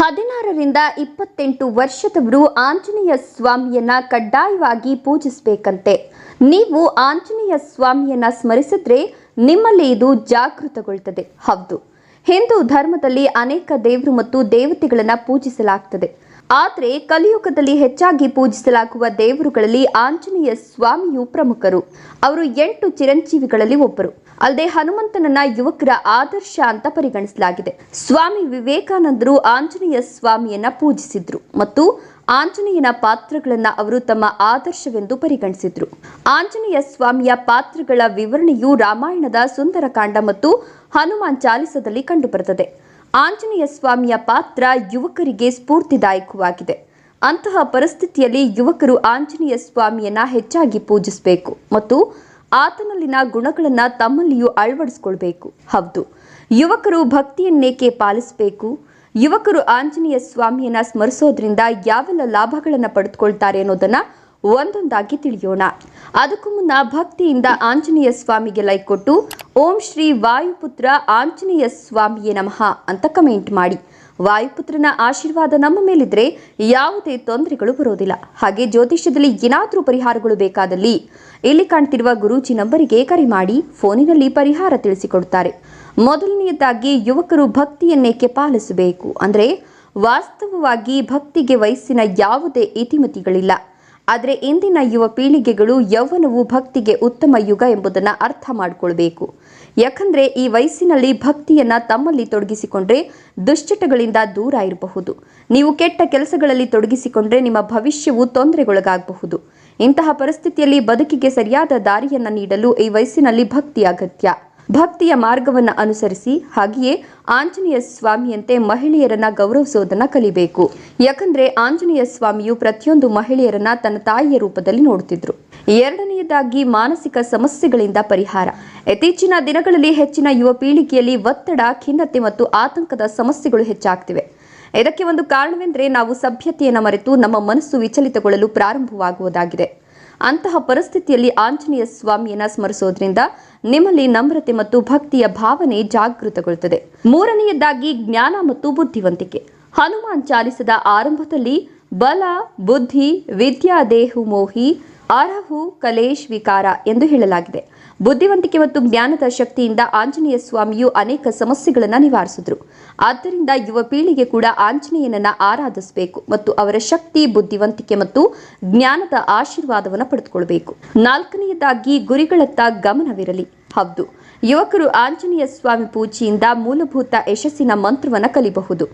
ಹದಿನಾರರಿಂದ ಇಪ್ಪತ್ತೆಂಟು ವರ್ಷದವರು ಆಂಜನೇಯ ಸ್ವಾಮಿಯನ್ನ ಕಡ್ಡಾಯವಾಗಿ ಪೂಜಿಸಬೇಕಂತೆ. ನೀವು ಆಂಜನೇಯ ಸ್ವಾಮಿಯನ್ನ ಸ್ಮರಿಸಿದ್ರೆ ನಿಮ್ಮಲ್ಲಿ ಇದು ಜಾಗೃತಗೊಳ್ತದೆ. ಹೌದು. ಹಿಂದೂ ಧರ್ಮದಲ್ಲಿ ಅನೇಕ ದೇವರು ಮತ್ತು ದೇವತೆಗಳನ್ನ ಪೂಜಿಸಲಾಗ್ತದೆ. ಆದರೆ ಕಲಿಯುಗದಲ್ಲಿ ಹೆಚ್ಚಾಗಿ ಪೂಜಿಸಲಾಗುವ ದೇವರುಗಳಲ್ಲಿ ಆಂಜನೇಯ ಸ್ವಾಮಿಯು ಪ್ರಮುಖರು. ಅವರು ಎಂಟು ಚಿರಂಜೀವಿಗಳಲ್ಲಿ ಒಬ್ಬರು. ಅಲ್ಲದೆ ಹನುಮಂತನನ್ನ ಯುವಕರ ಆದರ್ಶ ಅಂತ ಪರಿಗಣಿಸಲಾಗಿದೆ. ಸ್ವಾಮಿ ವಿವೇಕಾನಂದರು ಆಂಜನೇಯ ಸ್ವಾಮಿಯನ್ನ ಪೂಜಿಸಿದ್ರು ಮತ್ತು ಆಂಜನೇಯನ ಪಾತ್ರಗಳನ್ನ ಅವರು ತಮ್ಮ ಆದರ್ಶವೆಂದು ಪರಿಗಣಿಸಿದ್ರು. ಆಂಜನೇಯ ಸ್ವಾಮಿಯ ಪಾತ್ರಗಳ ವಿವರಣೆಯು ರಾಮಾಯಣದ ಸುಂದರಕಾಂಡ ಮತ್ತು ಹನುಮಾನ್ ಚಾಲಿಸದಲ್ಲಿ ಕಂಡುಬರುತ್ತದೆ. ಆಂಜನೇಯ ಸ್ವಾಮಿಯ ಪಾತ್ರ ಯುವಕರಿಗೆ ಸ್ಫೂರ್ತಿದಾಯಕವಾಗಿದೆ. ಅಂತಹ ಪರಿಸ್ಥಿತಿಯಲ್ಲಿ ಯುವಕರು ಆಂಜನೇಯ ಸ್ವಾಮಿಯನ್ನ ಹೆಚ್ಚಾಗಿ ಪೂಜಿಸಬೇಕು ಮತ್ತು ಆತನಲ್ಲಿನ ಗುಣಗಳನ್ನು ತಮ್ಮಲ್ಲಿಯೂ ಅಳವಡಿಸಿಕೊಳ್ಬೇಕು. ಹೌದು. ಯುವಕರು ಭಕ್ತಿಯನ್ನೇಕೆ ಪಾಲಿಸಬೇಕು? ಯುವಕರು ಆಂಜನೇಯ ಸ್ವಾಮಿಯನ್ನ ಸ್ಮರಿಸೋದ್ರಿಂದ ಯಾವೆಲ್ಲ ಲಾಭಗಳನ್ನು ಪಡೆದುಕೊಳ್ತಾರೆ ಅನ್ನೋದನ್ನ ಒಂದೊಂದಾಗಿ ತಿಳಿಯೋಣ. ಅದಕ್ಕೂ ಮುನ್ನ ಭಕ್ತಿಯಿಂದ ಆಂಜನೇಯ ಸ್ವಾಮಿಗೆ ಲೈಕ್ ಕೊಟ್ಟು, ಓಂ ಶ್ರೀ ವಾಯುಪುತ್ರ ಆಂಜನೇಯ ಸ್ವಾಮಿಯೇ ನಮಃ ಅಂತ ಕಮೆಂಟ್ ಮಾಡಿ. ವಾಯುಪುತ್ರನ ಆಶೀರ್ವಾದ ನಮ್ಮ ಮೇಲಿದ್ರೆ ಯಾವುದೇ ತೊಂದರೆಗಳು ಬರೋದಿಲ್ಲ. ಹಾಗೆ ಜ್ಯೋತಿಷ್ಯದಲ್ಲಿ ಏನಾದರೂ ಪರಿಹಾರಗಳು ಬೇಕಾದಲ್ಲಿ ಇಲ್ಲಿ ಕಾಣ್ತಿರುವ ಗುರೂಜಿ ನಂಬರಿಗೆ ಕರೆ ಮಾಡಿ ಫೋನಿನಲ್ಲಿ ಪರಿಹಾರ ತಿಳಿಸಿಕೊಡುತ್ತಾರೆ. ಮೊದಲನೆಯದಾಗಿ ಯುವಕರು ಭಕ್ತಿಯನ್ನೇಕೆ ಪಾಲಿಸಬೇಕು ಅಂದರೆ ವಾಸ್ತವವಾಗಿ ಭಕ್ತಿಗೆ ವಯಸ್ಸಿನ ಯಾವುದೇ ಇತಿಮಿತಿಗಳಿಲ್ಲ. ಆದರೆ ಇಂದಿನ ಯುವ ಪೀಳಿಗೆಗಳು ಯೌವನವು ಭಕ್ತಿಗೆ ಉತ್ತಮ ಯುಗ ಎಂಬುದನ್ನು ಅರ್ಥ ಮಾಡಿಕೊಳ್ಬೇಕು. ಯಾಕಂದರೆ ಈ ವಯಸ್ಸಿನಲ್ಲಿ ಭಕ್ತಿಯನ್ನು ತಮ್ಮಲ್ಲಿ ತೊಡಗಿಸಿಕೊಂಡ್ರೆ ದುಶ್ಚಟಗಳಿಂದ ದೂರ ಇರಬಹುದು. ನೀವು ಕೆಟ್ಟ ಕೆಲಸಗಳಲ್ಲಿ ತೊಡಗಿಸಿಕೊಂಡ್ರೆ ನಿಮ್ಮ ಭವಿಷ್ಯವು ತೊಂದರೆಗೊಳಗಾಗಬಹುದು. ಇಂತಹ ಪರಿಸ್ಥಿತಿಯಲ್ಲಿ ಬದುಕಿಗೆ ಸರಿಯಾದ ದಾರಿಯನ್ನು ನೀಡಲು ಈ ವಯಸ್ಸಿನಲ್ಲಿ ಭಕ್ತಿ ಅಗತ್ಯ. ಭಕ್ತಿಯ ಮಾರ್ಗವನ್ನು ಅನುಸರಿಸಿ ಹಾಗೆಯೇ ಆಂಜನೇಯ ಸ್ವಾಮಿಯಂತೆ ಮಹಿಳೆಯರನ್ನ ಗೌರವಿಸೋದನ್ನ ಕಲಿಬೇಕು. ಯಾಕಂದ್ರೆ ಆಂಜನೇಯ ಸ್ವಾಮಿಯು ಪ್ರತಿಯೊಂದು ಮಹಿಳೆಯರನ್ನ ತನ್ನ ತಾಯಿಯ ರೂಪದಲ್ಲಿ ನೋಡುತ್ತಿದ್ರು ಎರಡನೆಯದಾಗಿ ಮಾನಸಿಕ ಸಮಸ್ಯೆಗಳಿಂದ ಪರಿಹಾರ. ಇತ್ತೀಚಿನ ದಿನಗಳಲ್ಲಿ ಹೆಚ್ಚಿನ ಯುವ ಪೀಳಿಗೆಯಲ್ಲಿ ಒತ್ತಡ, ಖಿನ್ನತೆ ಮತ್ತು ಆತಂಕದ ಸಮಸ್ಯೆಗಳು ಹೆಚ್ಚಾಗ್ತಿವೆ. ಇದಕ್ಕೆ ಒಂದು ಕಾರಣವೆಂದರೆ ನಾವು ಸಭ್ಯತೆಯನ್ನು ಮರೆತು ನಮ್ಮ ಮನಸ್ಸು ವಿಚಲಿತಗೊಳ್ಳಲು ಪ್ರಾರಂಭವಾಗುವುದಾಗಿದೆ. ಅಂತಹ ಪರಿಸ್ಥಿತಿಯಲ್ಲಿ ಆಂಜನೇಯ ಸ್ವಾಮಿಯನ್ನ ಸ್ಮರಿಸೋದ್ರಿಂದ ನಿಮ್ಮಲ್ಲಿ ನಮ್ರತೆ ಮತ್ತು ಭಕ್ತಿಯ ಭಾವನೆ ಜಾಗೃತಗೊಳ್ಳುತ್ತದೆ. ಮೂರನೆಯದಾಗಿ ಜ್ಞಾನ ಮತ್ತು ಬುದ್ಧಿವಂತಿಕೆ. ಹನುಮಾನ್ ಚಾಲಿಸದ ಆರಂಭದಲ್ಲಿ ಬಲ, ಬುದ್ಧಿ ವಿದ್ಯಾ ದೇಹು ಮೋಹಿ, ಅರಹು, ಕಲೇಶ್ ವಿಕಾರ ಎಂದು ಹೇಳಲಾಗಿದೆ. ಬುದ್ಧಿವಂತಿಕೆ ಮತ್ತು ಜ್ಞಾನದ ಶಕ್ತಿಯಿಂದ ಆಂಜನೇಯ ಸ್ವಾಮಿಯು ಅನೇಕ ಸಮಸ್ಯೆಗಳನ್ನು ನಿವಾರಿಸಿದ್ರು. ಆದ್ದರಿಂದ ಯುವ ಪೀಳಿಗೆ ಕೂಡ ಆಂಜನೇಯನನ್ನ ಆರಾಧಿಸಬೇಕು ಮತ್ತು ಅವರ ಶಕ್ತಿ, ಬುದ್ಧಿವಂತಿಕೆ ಮತ್ತು ಜ್ಞಾನದ ಆಶೀರ್ವಾದವನ್ನು ಪಡೆದುಕೊಳ್ಬೇಕು. ನಾಲ್ಕನೆಯದಾಗಿ ಗುರಿಗಳತ್ತ ಗಮನವಿರಲಿ. ಹೌದು, ಯುವಕರು ಆಂಜನೇಯ ಸ್ವಾಮಿ ಪೂಜೆಯಿಂದ ಮೂಲಭೂತ ಯಶಸ್ಸಿನ ಮಂತ್ರವನ್ನು ಕಲಿಬಹುದು.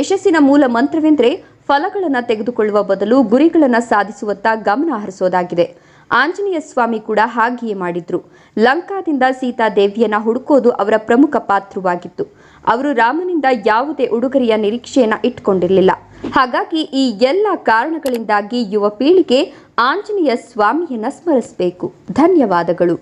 ಯಶಸ್ಸಿನ ಮೂಲ ಮಂತ್ರವೆಂದರೆ ಫಲಗಳನ್ನು ತೆಗೆದುಕೊಳ್ಳುವ ಬದಲು ಗುರಿಗಳನ್ನು ಸಾಧಿಸುವತ್ತ ಗಮನ ಹರಿಸೋದಾಗಿದೆ. ಆಂಜನೇಯ ಸ್ವಾಮಿ ಕೂಡ ಹಾಗೆಯೇ ಮಾಡಿದ್ರು. ಲಂಕಾದಿಂದ ಸೀತಾದೇವಿಯನ್ನ ಹುಡುಕೋದು ಅವರ ಪ್ರಮುಖ ಪಾತ್ರವಾಗಿತ್ತು. ಅವರು ರಾಮನಿಂದ ಯಾವುದೇ ಉಡುಗೊರೆಯ ನಿರೀಕ್ಷೆಯನ್ನ ಇಟ್ಕೊಂಡಿರಲಿಲ್ಲ. ಹಾಗಾಗಿ ಈ ಎಲ್ಲ ಕಾರಣಗಳಿಂದಾಗಿ ಯುವ ಪೀಳಿಗೆ ಆಂಜನೇಯ ಸ್ವಾಮಿಯನ್ನ ಸ್ಮರಿಸಬೇಕು. ಧನ್ಯವಾದಗಳು.